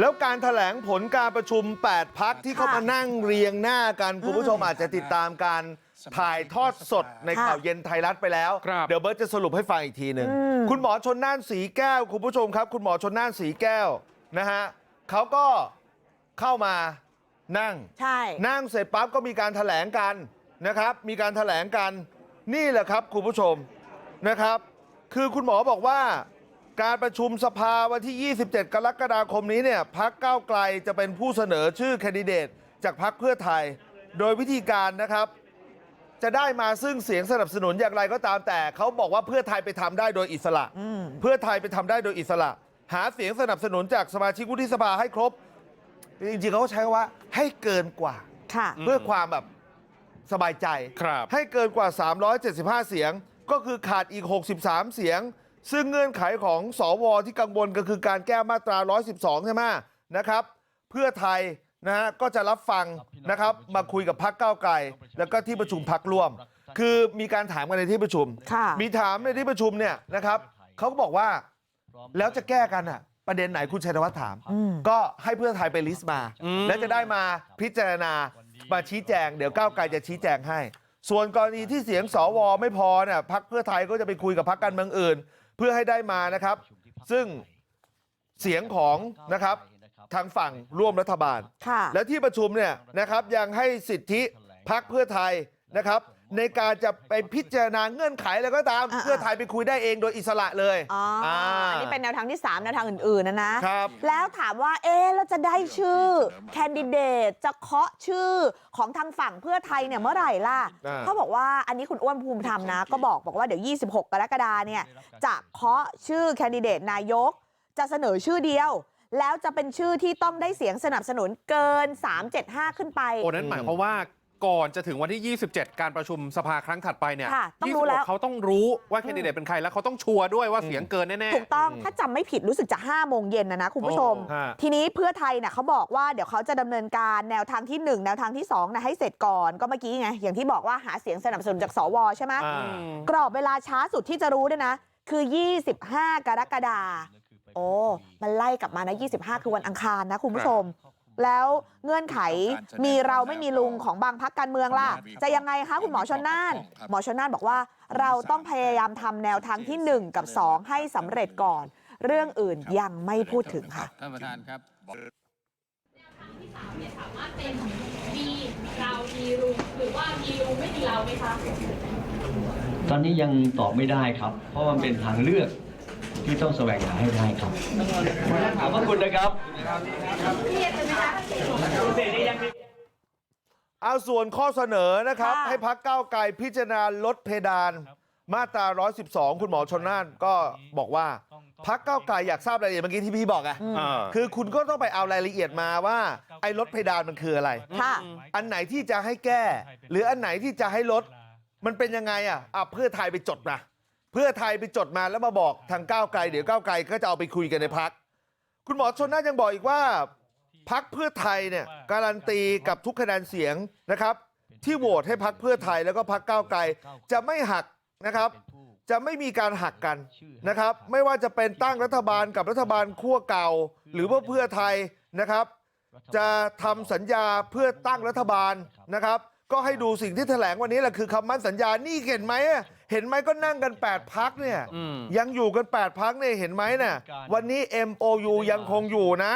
แล้วการถแถลงผลการประชุม8พักที่เข้ามานั่งเรียงหน้ากันคุณผู้ชมอาจจะติดตามการถ่ายทอดสดในข่าวเย็นไทยรัฐไปแล้วครับเดี๋ยวเบิร์ตจะสรุปให้ฟังอีกทีหนึ่งอืมคุณหมอชนน่านสีแก้วคุณผู้ชมครับ คุณหมอชนน่านสีแก้วนะฮะเขาก็เข้ามานั่งใช่นั่งเสร็จปั๊บก็มีการถแถลงกันนะครับ มีการถแถลงกันนี่แหละครับคุณผู้ชมนะครับ คือคุณหมอบอกว่า การประชุมสภาวันที่27กรกฎาคมนี้เนี่ยพักก้าวไกลจะเป็นผู้เสนอชื่อแคนดิเดตจากพักเพื่อไทย โดยวิธีการนะครับ จะได้มาซึ่งเสียงสนับสนุนอย่างไรก็ตามแต่เขาบอกว่าเพื่อไทยไปทำได้โดยอิสระอืมเพื่อไทยไปทำได้โดยอิสระ หาเสียงสนับสนุนจากสมาชิกวุฒิสภาให้ครบ จริงๆเขาใช้คำว่าให้เกินกว่าค่ะเพื่อความแบบสบายใจครับให้เกินกว่า 375 เสียง ก็คือขาดอีก 63 เสียง ซึ่งเงื่อนไขของสวที่กังวลก็คือการแก้มาตรา112ใช่ไหมนะครับเพื่อไทยนะฮะก็จะรับฟังนะครับมาคุยกับพักเก้าวไกลแล้วก็ที่ประชุมพักร่วม คือมีการถามกันในที่ประชุมค่ะมีถามในที่ประชุมเนี่ยนะครับเขาก็บอกว่าแล้วจะแก้กันอะประเด็นไหนคุณชัยธวัฒน์ถามอืมก็ให้เพื่อไทยไปลิสต์มาอืมแล้วจะได้มาพิจารณามาชี้แจง เดี๋ยวก้าวไกลจะชี้แจงให้ ส่วนกรณีที่เสียงสวไม่พอเนี่ยพักเพื่อไทยก็จะไปคุยกับพักการเมืองอื่น เพื่อให้ได้มานะครับซึ่งเสียงของนะครับทางฝั่งร่วมรัฐบาลค่ะและที่ประชุมเนี่ยนะครับยังให้สิทธิพักเพื่อไทยนะครับ ในการจะไปพิจารณาเงื่อนไขอะไรก็ตามอ่าเพื่อไทยไปคุยได้เองโดยอิสระเลยอ๋ออาอันนี้เป็นแนวทางที่3แนวทางอื่นๆนะนะครับแล้วถามว่าเอ๊ะเราจะได้ชื่อแคนดิเดตจะเคาะชื่อของทางฝั่งเพื่อไทยเนี่ยเมื่อไหร่ล่ะอ่าเขาบอกว่าอันนี้คุณอ้วนภูมิธรรมนะก็บอกบอกว่าเดี๋ยว 26 กรกฎาเนี่ยจะเคาะชื่อแคนดิเดตนายกจะเสนอชื่อเดียวแล้วจะเป็นชื่อที่ต้องได้เสียงสนับสนุนเกิน 375 ขึ้นไปโอ้นั้นหมายความว่า ก่อนจะถึงวันที่ 27 การประชุมสภาครั้งถัดไปเนี่ยค่ะต้องรู้แล้ว26เขาต้องรู้ว่าแคนดิเดตเป็นใครแล้วเขาต้องชัวร์ด้วยว่าเสียงเกินแน่ๆถูกต้องถ้าจำไม่ผิดรู้สึกจะ5โมงเย็นนะนะคุณผู้ชมโอ้ฮะทีนี้เพื่อไทยเนี่ยเขาบอกว่าเดี๋ยวเขาจะดำเนินการแนวทางที่ 1 แนวทางที่2นะให้เสร็จก่อนก็เมื่อกี้ไงอย่างที่บอกว่าหาเสียงสนับสนุนจากสวใช่ไหมอ่ากรอบเวลาช้าสุดที่จะรู้ด้วยนะ คือ 25 กรกฎาโอ้มันไล่กลับมานะ 25 คือวันอังคารนะคุณผู้ชม แล้วเงื่อนไขมีเราไม่มีลุงของบางพักการเมืองล่ะจะยังไงคะคุณหมอชนน่านหมอชนน่านบอกว่าเราต้องพยายามทำแนวทางที่1กับ2ให้สำเร็จก่อนเรื่องอื่นยังไม่พูดถึงค่ะท่านประธานครับที่สามเนี่ยสามารถเป็นมีเรามีลุงหรือว่ามีลุงไม่มีเราไหมคะตอนนี้ยังตอบไม่ได้ครับ เพราะมันเป็นทางเลือก ที่ต้องแสวงหาให้ได้ครับขอบพระคุณนะครับเอาส่วนข้อเสนอนะครับค่ะให้พักก้าวไกลพิจารณาลดเพดานมาตรา 112 คุณหมอชนน่านก็บอกว่าพักก้าวไกลอยากทราบรายละเอียดเมื่อกี้ที่พี่บอกไงอ่าคือคุณก็ต้องไปเอารายละเอียดมาว่า ไอ้ลดเพดานมันคืออะไรค่ะอันไหนที่จะให้แก้ หรืออันไหนที่จะให้ลด มันเป็นยังไงอะอะเพื่อไทยไปจดมา เพื่อไทยไปจดมาแล้วมาบอกทางก้าวไกลเดี๋ยวก้าวไกลก็จะเอาไปคุยกันในพักคุณหมอชนน่ายังบอกอีกว่าพักเพื่อไทยเนี่ยการันตีกับทุกคะแนนเสียงนะครับที่โหวตให้พักเพื่อไทยแล้วก็พักก้าวไกลจะไม่หักนะครับจะไม่มีการหักกันนะครับไม่ว่าจะเป็นตั้งรัฐบาลกับรัฐบาลขั้วเก่า หรือว่าเพื่อไทยนะครับ จะทำสัญญาเพื่อตั้งรัฐบาลนะครับ ก็ให้ดูสิ่งที่แถลงวันนี้แหละคือคำมั่นสัญญานี่เห็นไหม เห็นไหมก็นั่งกัน8พักเนี่ยอืมยังอยู่กัน8พักเนี่ยเห็นไหมเนี่ยวันนี้ MOU ยังคงอยู่นะ